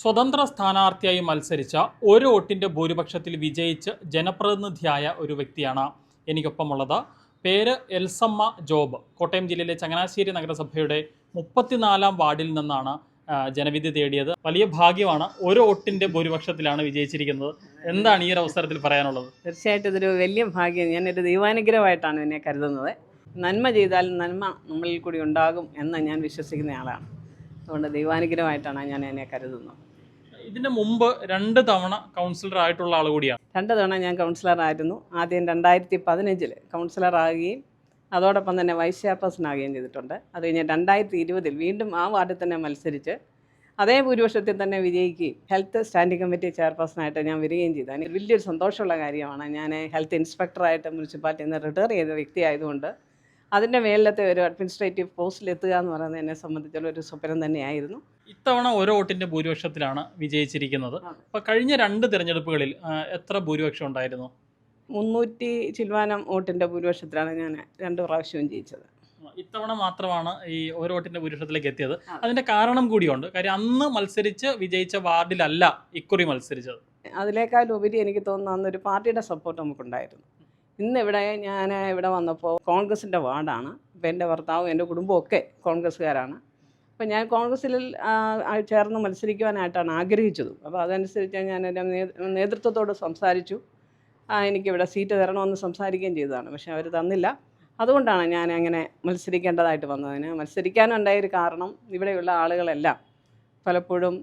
സ്വതന്ത്ര സ്ഥാനാർത്ഥിയായി മത്സരിച്ച ഒരു വോട്ടിന്റെ ഭൂരിപക്ഷത്തിൽ വിജയിച്ച് ജനപ്രതിനിധിയായ ഒരു വ്യക്തിയാണ് എനിക്കൊപ്പമുള്ളത്. പേര് എൽസമ്മ ജോബ്. കോട്ടയം ജില്ലയിലെ ചങ്ങനാശ്ശേരി നഗരസഭയുടെ മുപ്പത്തിനാലാം വാർഡിൽ നിന്നാണ് ജനവിധി തേടിയത്. വലിയ ഭാഗ്യമാണ് ഒരു വോട്ടിന്റെ ഭൂരിപക്ഷത്തിലാണ് വിജയിച്ചിരിക്കുന്നത്. എന്താണ് ഈ ഒരു അവസരത്തിൽ പറയാനുള്ളത്? തീർച്ചയായിട്ടും ഇതൊരു വലിയ ഭാഗ്യം. ഞാനൊരു ദൈവാനുഗ്രഹമായിട്ടാണ് എന്നെ കരുതുന്നത്. നന്മ ചെയ്താൽ നന്മ നമ്മളിൽ കൂടി ഉണ്ടാകും എന്ന് ഞാൻ വിശ്വസിക്കുന്ന ആളാണ്. അതുകൊണ്ട് ദൈവാനുഗ്രഹമായിട്ടാണ് ഞാൻ എന്നെ കരുതുന്നത്. ഇതിന് മുമ്പ് രണ്ട് തവണ കൗൺസിലർ ആയിട്ടുള്ള ആൾ കൂടിയാണ്. രണ്ട് തവണ ഞാൻ കൗൺസിലറായിരുന്നു ആദ്യം രണ്ടായിരത്തി പതിനഞ്ചിൽ കൗൺസിലറാകുകയും അതോടൊപ്പം തന്നെ വൈസ് ചെയർപേഴ്സൺ ആകുകയും ചെയ്തിട്ടുണ്ട്. അത് കഴിഞ്ഞ് രണ്ടായിരത്തി ഇരുപതിൽ വീണ്ടും ആ വാർഡിൽ തന്നെ മത്സരിച്ച് അതേ ഭൂരിപക്ഷത്തിൽ തന്നെ വിജയിക്കുകയും ഹെൽത്ത് സ്റ്റാൻഡിംഗ് കമ്മിറ്റി ചെയർപേഴ്സണായിട്ട് ഞാൻ വരികയും ചെയ്തു. അതിന് വലിയൊരു സന്തോഷമുള്ള കാര്യമാണ്. ഞാൻ ഹെൽത്ത് ഇൻസ്പെക്ടറായിട്ട് മുനിസിപ്പാലിറ്റിയിൽ നിന്ന് റിട്ടയർ ചെയ്ത വ്യക്തി ആയതുകൊണ്ട് അതിന്റെ മേലിലത്തെ ഒരു അഡ്മിനിസ്ട്രേറ്റീവ് പോസ്റ്റിൽ എത്തുക എന്ന് പറയുന്നത് എന്നെ സംബന്ധിച്ചുള്ള ഒരു സ്വപ്നം തന്നെയായിരുന്നു. ഇത്തവണ ഓരോ വോട്ടിന്റെ ഭൂരിപക്ഷത്തിലാണ് വിജയിച്ചിരിക്കുന്നത്. അപ്പൊ കഴിഞ്ഞ രണ്ട് തിരഞ്ഞെടുപ്പുകളിൽ എത്ര ഭൂരിപക്ഷം ഉണ്ടായിരുന്നു? മുന്നൂറ്റി ചിൽവാനം വോട്ടിന്റെ ഭൂരിപക്ഷത്തിലാണ് ഞാൻ രണ്ട് പ്രാവശ്യവും ജയിച്ചത്. ഇത്തവണ മാത്രമാണ് ഈ ഓരോ വോട്ടിന്റെ ഭൂരിപക്ഷത്തിലേക്ക് എത്തിയത്. അതിന്റെ കാരണം കൂടിയുണ്ട്. കാര്യം അന്ന് മത്സരിച്ച് വിജയിച്ച വാർഡിലല്ല ഇക്കുറി മത്സരിച്ചത്. അതിലേക്കാൾ ഉപരി എനിക്ക് തോന്നുന്നു അന്നൊരു പാർട്ടിയുടെ സപ്പോർട്ട് നമുക്കുണ്ടായിരുന്നു. ഇന്ന് ഇവിടെ ഞാൻ ഇവിടെ വന്നപ്പോൾ കോൺഗ്രസിന്റെ വാർഡാണ്. ഇപ്പം എന്റെ ഭർത്താവും എന്റെ കുടുംബവും ഒക്കെ കോൺഗ്രസ്സുകാരാണ്. അപ്പോൾ ഞാൻ കോൺഗ്രസ്സിൽ ചേർന്ന് മത്സരിക്കുവാനായിട്ടാണ് ആഗ്രഹിച്ചത്. അപ്പോൾ അതനുസരിച്ച് ഞാൻ എന്റെ നേതൃത്വത്തോട് സംസാരിച്ചു. എനിക്കിവിടെ സീറ്റ് തരണമെന്ന് സംസാരിക്കുകയും ചെയ്തതാണ്. പക്ഷേ അവർ തന്നില്ല. അതുകൊണ്ടാണ് ഞാൻ അങ്ങനെ മത്സരിക്കേണ്ടതായിട്ട് വന്നതിന്. മത്സരിക്കാനുണ്ടായ ഒരു കാരണം ഇവിടെയുള്ള ആളുകളെല്ലാം പലപ്പോഴും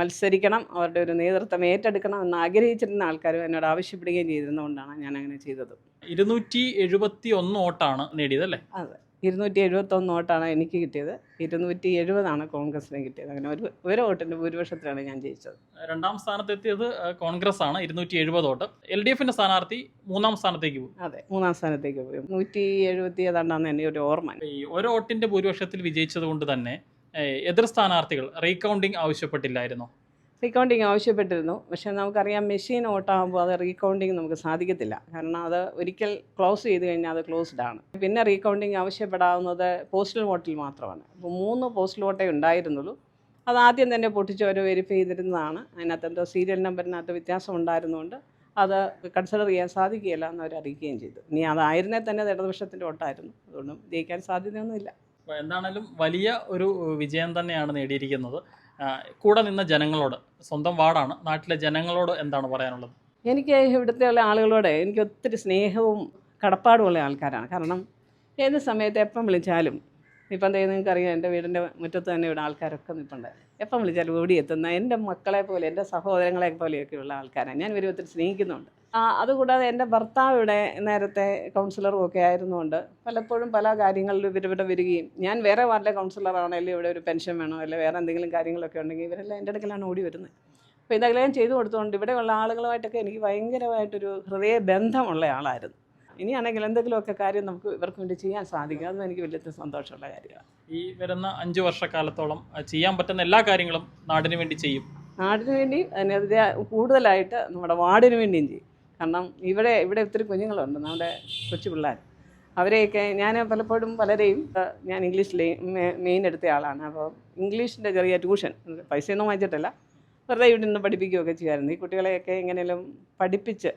മത്സരിക്കണം അവരുടെ ഒരു നേതൃത്വം ഏറ്റെടുക്കണം എന്ന് ആഗ്രഹിച്ചിരുന്ന ആൾക്കാരും എന്നോട് ആവശ്യപ്പെടുകയും ചെയ്തിരുന്നതുകൊണ്ടാണ് ഞാൻ അങ്ങനെ ചെയ്തത്. ഇരുന്നൂറ്റി എഴുപത്തി ഒന്ന് വോട്ടാണ് നേടിയത് അല്ലേ? അതെ. ഇരുന്നൂറ്റി എഴുപത്തൊന്ന് വോട്ടാണ് എനിക്ക് കിട്ടിയത്. ഇരുന്നൂറ്റി എഴുപതാണ് കോൺഗ്രസിന് കിട്ടിയത്. അങ്ങനെ ഒരു ഒരു വോട്ടിന്റെ ഭൂരിപക്ഷത്തിലാണ് ഞാൻ ജയിച്ചത്. രണ്ടാം സ്ഥാനത്തെത്തിയത് കോൺഗ്രസ് ആണ് ഇരുന്നൂറ്റി എഴുപത് വോട്ട്. എൽ ഡി എഫിന്റെ സ്ഥാനാർത്ഥി മൂന്നാം സ്ഥാനത്തേക്ക് പോയി. അതെ മൂന്നാം സ്ഥാനത്തേക്ക് പോയി. നൂറ്റി എഴുപത്തി ഏതാണ്ടാന്ന് എന്റെ ഒരു ഓർമ്മ. ഈ ഒരു വോട്ടിന്റെ ഭൂരിപക്ഷത്തിൽ വിജയിച്ചത് കൊണ്ട് തന്നെ എതിർ സ്ഥാനാർത്ഥികൾ റീകൗണ്ടിങ് ആവശ്യപ്പെട്ടില്ലായിരുന്നോ? റീകൗണ്ടിങ് ആവശ്യപ്പെട്ടിരുന്നു. പക്ഷേ നമുക്കറിയാം മെഷീൻ ഓട്ടാകുമ്പോൾ അത് റീകൗണ്ടിങ് നമുക്ക് സാധിക്കത്തില്ല. കാരണം അത് ഒരിക്കൽ ക്ലോസ് ചെയ്ത് കഴിഞ്ഞാൽ അത് ക്ലോസ്ഡ് ആണ്. പിന്നെ റീകൗണ്ടിങ് ആവശ്യപ്പെടാവുന്നത് പോസ്റ്റൽ വോട്ടിൽ മാത്രമാണ്. അപ്പോൾ മൂന്ന് പോസ്റ്റൽ വോട്ടേ ഉണ്ടായിരുന്നുള്ളൂ. അത് ആദ്യം തന്നെ പൊട്ടിച്ച് അവർ വെരിഫൈ ചെയ്തിരുന്നതാണ്. അതിനകത്ത് എന്തോ സീരിയൽ നമ്പറിനകത്ത് വ്യത്യാസം ഉണ്ടായിരുന്നുകൊണ്ട് അത് കൺസിഡർ ചെയ്യാൻ സാധിക്കുകയില്ല എന്ന് അവർ അറിയിക്കുകയും ചെയ്തു. ഇനി അതായിരുന്നേ തന്നെ അത് ഇടതുപക്ഷത്തിന്റെ വോട്ടായിരുന്നു. അതുകൊണ്ടും ജയിക്കാൻ സാധ്യതയൊന്നുമില്ല. എന്താണേലും വലിയ ഒരു വിജയം തന്നെയാണ് നേടിയിരിക്കുന്നത്. കൂടെ നിന്ന ജനങ്ങളോട് സ്വന്തം വാർഡാണ് നാട്ടിലെ ജനങ്ങളോട് എന്താണ് പറയാനുള്ളത്? എനിക്ക് ഇവിടുത്തെ ഉള്ള ആളുകളോട് എനിക്ക് ഒത്തിരി സ്നേഹവും കടപ്പാടുമുള്ള ആൾക്കാരാണ്. കാരണം ഏത് സമയത്ത് എപ്പം വിളിച്ചാലും ഇപ്പം എന്താ നിങ്ങൾക്കറിയാം എന്റെ വീടിന്റെ മുറ്റത്ത് തന്നെ ഇവിടെ ആൾക്കാരൊക്കെ നിൽപ്പുണ്ട്. എപ്പം വിളിച്ചാലും ഓടിയെത്തുന്ന എന്റെ മക്കളെ പോലെ എന്റെ സഹോദരങ്ങളെ പോലെയൊക്കെയുള്ള ആൾക്കാരാണ്. ഞാൻ ഇവരെ ഒത്തിരി സ്നേഹിക്കുന്നുണ്ട്. അതുകൂടാതെ എന്റെ ഭർത്താവ് ഇവിടെ നേരത്തെ കൗൺസിലറും ഒക്കെ ആയിരുന്നുകൊണ്ട് പലപ്പോഴും പല കാര്യങ്ങളിലും ഇവർ ഇവിടെ വരികയും ഞാൻ വേറെ വാർഡിലെ കൗൺസിലറാണെങ്കിലും ഇവിടെ ഒരു പെൻഷൻ വേണം അല്ലെങ്കിൽ വേറെ എന്തെങ്കിലും കാര്യങ്ങളൊക്കെ ഉണ്ടെങ്കിൽ ഇവരെല്ലാം എന്റെ അടുക്കലാണ് ഓടി വരുന്നത്. അപ്പോൾ ഇതെല്ലാം ചെയ്തു കൊടുത്തുകൊണ്ട് ഇവിടെയുള്ള ആളുകളുമായിട്ടൊക്കെ എനിക്ക് ഭയങ്കരമായിട്ടൊരു ഹൃദയ ബന്ധമുള്ള ആളായിരുന്നു. ഇനിയാണെങ്കിൽ എന്തെങ്കിലുമൊക്കെ കാര്യം നമുക്ക് ഇവർക്ക് വേണ്ടി ചെയ്യാൻ സാധിക്കും. അതും എനിക്ക് വലിയ സന്തോഷമുള്ള കാര്യമാണ്. ഈ വരുന്ന അഞ്ച് വർഷക്കാലത്തോളം ചെയ്യാൻ പറ്റുന്ന എല്ലാ കാര്യങ്ങളും നാടിന് വേണ്ടി ചെയ്യും. നാടിന് വേണ്ടി അതിനെതിരെ കൂടുതലായിട്ട് നമ്മുടെ വാർഡിന് വേണ്ടിയും ചെയ്യും. കാരണം ഇവിടെ ഇവിടെ ഒത്തിരി കുഞ്ഞുങ്ങളുണ്ട് നമ്മുടെ കൊച്ചു പിള്ളേർ. അവരെയൊക്കെ ഞാൻ പലപ്പോഴും പലരെയും ഞാൻ ഇംഗ്ലീഷിൽ മെയിൻ എടുത്ത ആളാണ്. അപ്പോൾ ഇംഗ്ലീഷിന്റെ ചെറിയ ട്യൂഷൻ പൈസയൊന്നും വാങ്ങിച്ചിട്ടല്ല. വെറുതെ ഇവിടെ നിന്ന് പഠിപ്പിക്കുകയൊക്കെ ചെയ്യുമായിരുന്നു. ഈ കുട്ടികളെയൊക്കെ എങ്ങനെയും പഠിപ്പിച്ച്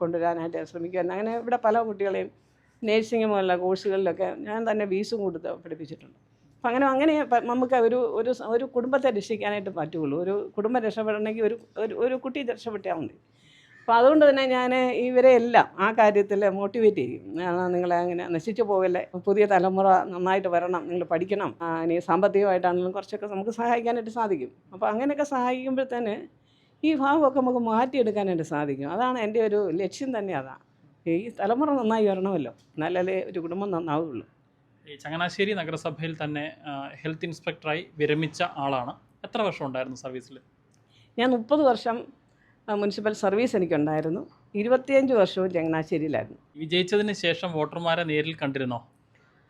കൊണ്ടുവരാനായിട്ട് ശ്രമിക്കുമായിരുന്നു. അങ്ങനെ ഇവിടെ പല കുട്ടികളെയും നേഴ്സിംഗ് പോലുള്ള കോഴ്സുകളിലൊക്കെ ഞാൻ തന്നെ വീസും കൊടുത്ത് പഠിപ്പിച്ചിട്ടുണ്ട്. അപ്പം അങ്ങനെ അങ്ങനെ നമുക്ക് ഒരു ഒരു ഒരു കുടുംബത്തെ രക്ഷിക്കാനായിട്ട് പറ്റുള്ളൂ. ഒരു കുടുംബം രക്ഷപ്പെടണമെങ്കിൽ ഒരു ഒരു കുട്ടി രക്ഷപ്പെട്ടാൽ മതി. അപ്പോൾ അതുകൊണ്ട് തന്നെ ഞാൻ ഇവരെ എല്ലാം ആ കാര്യത്തിൽ മോട്ടിവേറ്റ് ചെയ്യും. നിങ്ങളെ അങ്ങനെ നശിച്ചു പോകല്ലേ? പുതിയ തലമുറ നന്നായിട്ട് വരണം. നിങ്ങൾ പഠിക്കണം. ഇനി സാമ്പത്തികമായിട്ടാണെങ്കിലും കുറച്ചൊക്കെ നമുക്ക് സഹായിക്കാനായിട്ട് സാധിക്കും. അപ്പോൾ അങ്ങനെയൊക്കെ സഹായിക്കുമ്പോഴത്തേന് ഈ ഭാവമൊക്കെ നമുക്ക് മാറ്റിയെടുക്കാനായിട്ട് സാധിക്കും. അതാണ് എന്റെ ഒരു ലക്ഷ്യം തന്നെ അതാണ് ഈ തലമുറ നന്നായി വരണമല്ലോ. എന്നാലല്ലേ ഒരു കുടുംബം നന്നാവുള്ളൂ. ഈ ചങ്ങനാശ്ശേരി നഗരസഭയിൽ തന്നെ ഹെൽത്ത് ഇൻസ്പെക്ടറായി വിരമിച്ച ആളാണ്. എത്ര വർഷം ഉണ്ടായിരുന്നു സർവീസിൽ ഞാൻ മുപ്പത് വർഷം മുനിസിപ്പൽ സർവീസ് എനിക്കുണ്ടായിരുന്നു. ഇരുപത്തിയഞ്ച് വർഷവും ചങ്ങനാശ്ശേരിയിലായിരുന്നു. വിജയിച്ചതിന് ശേഷം വോട്ടർമാരെ നേരിൽ കണ്ടിരുന്നോ?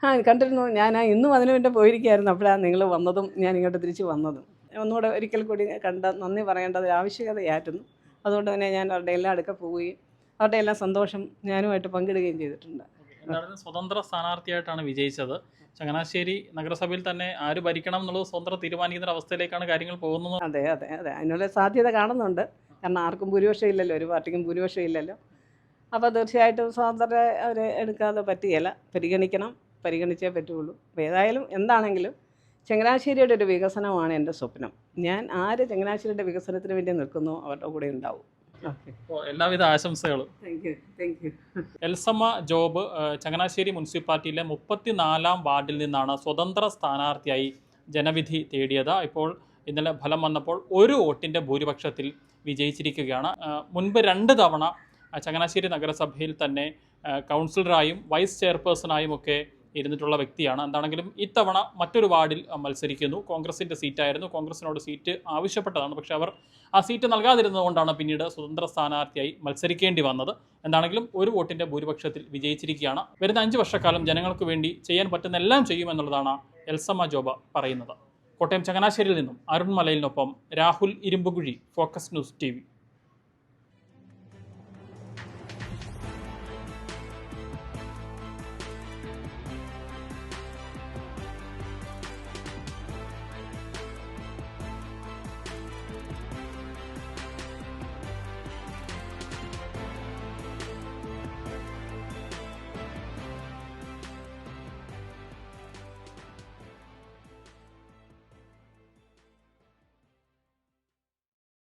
ആ കണ്ടിരുന്നു. ഞാൻ ഇന്നും അതിനു വേണ്ടി പോയിരിക്കുകയായിരുന്നു. അപ്പോഴാണ് നിങ്ങൾ വന്നതും ഞാൻ ഇങ്ങോട്ട് തിരിച്ച് വന്നതും. ഒന്നുകൂടെ ഒരിക്കൽ കൂടി കണ്ട നന്ദി പറയേണ്ടത് ആവശ്യകതയായിരുന്നു. അതുകൊണ്ട് തന്നെ ഞാൻ അവരുടെ എല്ലാം അടുക്ക പോവുകയും അവരുടെ എല്ലാം സന്തോഷം ഞാനുമായിട്ട് പങ്കിടുകയും ചെയ്തിട്ടുണ്ട്. സ്വതന്ത്ര സ്ഥാനാർത്ഥിയായിട്ടാണ് വിജയിച്ചത്. ചങ്ങനാശ്ശേരി നഗരസഭയിൽ തന്നെ ആര് ഭരിക്കണം എന്നുള്ളത് സ്വതന്ത്ര തീരുമാനിക്കുന്ന അവസ്ഥയിലേക്കാണ് കാര്യങ്ങൾ പോകുന്നത്. അതെ അതെ അതെ. അതിനുള്ള സാധ്യത കാണുന്നുണ്ട്. കാരണം ആർക്കും ഭൂരിപക്ഷം ഇല്ലല്ലോ ഒരു പാർട്ടിക്കും ഭൂരിപക്ഷം ഇല്ലല്ലോ അപ്പോൾ തീർച്ചയായിട്ടും സ്വാതന്ത്ര്യം അവർ എടുക്കാതെ പറ്റുകയില്ല. പരിഗണിക്കണം പരിഗണിച്ചേ പറ്റുള്ളൂ അപ്പോൾ ഏതായാലും എന്താണെങ്കിലും ചങ്ങനാശ്ശേരിയുടെ ഒരു വികസനമാണ് എന്റെ സ്വപ്നം. ഞാൻ ആര് ചങ്ങനാശ്ശേരിയുടെ വികസനത്തിന് വേണ്ടി നിൽക്കുന്നു അവരുടെ കൂടെ ഉണ്ടാവും. എല്ലാവിധ ആശംസകളും. എൽസമ്മ ജോബ് ചങ്ങനാശ്ശേരി മുനിസിപ്പാലിറ്റിയിലെ മുപ്പത്തിനാലാം വാർഡിൽ നിന്നാണ് സ്വതന്ത്ര സ്ഥാനാർത്ഥിയായി ജനവിധി തേടിയത്. ഇപ്പോൾ ഇന്നലെ ഫലം വന്നപ്പോൾ ഒരു വോട്ടിന്റെ ഭൂരിപക്ഷത്തിൽ വിജയിച്ചിരിക്കുകയാണ്. മുൻപ് രണ്ട് തവണ ചങ്ങനാശ്ശേരി നഗരസഭയിൽ തന്നെ കൗൺസിലറായും വൈസ് ചെയർപേഴ്സണായും ഒക്കെ ഇരുന്നിട്ടുള്ള വ്യക്തിയാണ്. എന്താണെങ്കിലും ഇത്തവണ മറ്റൊരു വാർഡിൽ മത്സരിക്കുന്നു. കോൺഗ്രസിന്റെ സീറ്റായിരുന്നു. കോൺഗ്രസിനോട് സീറ്റ് ആവശ്യപ്പെട്ടതാണ്. പക്ഷേ അവർ ആ സീറ്റ് നൽകാതിരുന്നതുകൊണ്ടാണ് പിന്നീട് സ്വതന്ത്ര സ്ഥാനാർത്ഥിയായി മത്സരിക്കേണ്ടി വന്നത്. എന്താണെങ്കിലും ഒരു വോട്ടിന്റെ ഭൂരിപക്ഷത്തിൽ വിജയിച്ചിരിക്കുകയാണ്. വരുന്ന അഞ്ച് വർഷക്കാലം ജനങ്ങൾക്ക് വേണ്ടി ചെയ്യാൻ പറ്റുന്ന എല്ലാം ചെയ്യുമെന്നുള്ളതാണ് എൽസമ്മ ജോബ പറയുന്നത്. കോട്ടയം ചങ്ങനാശ്ശേരിയിൽ നിന്നും Arun മലയിലിനൊപ്പം Rahul Irumbukuzhi focus news T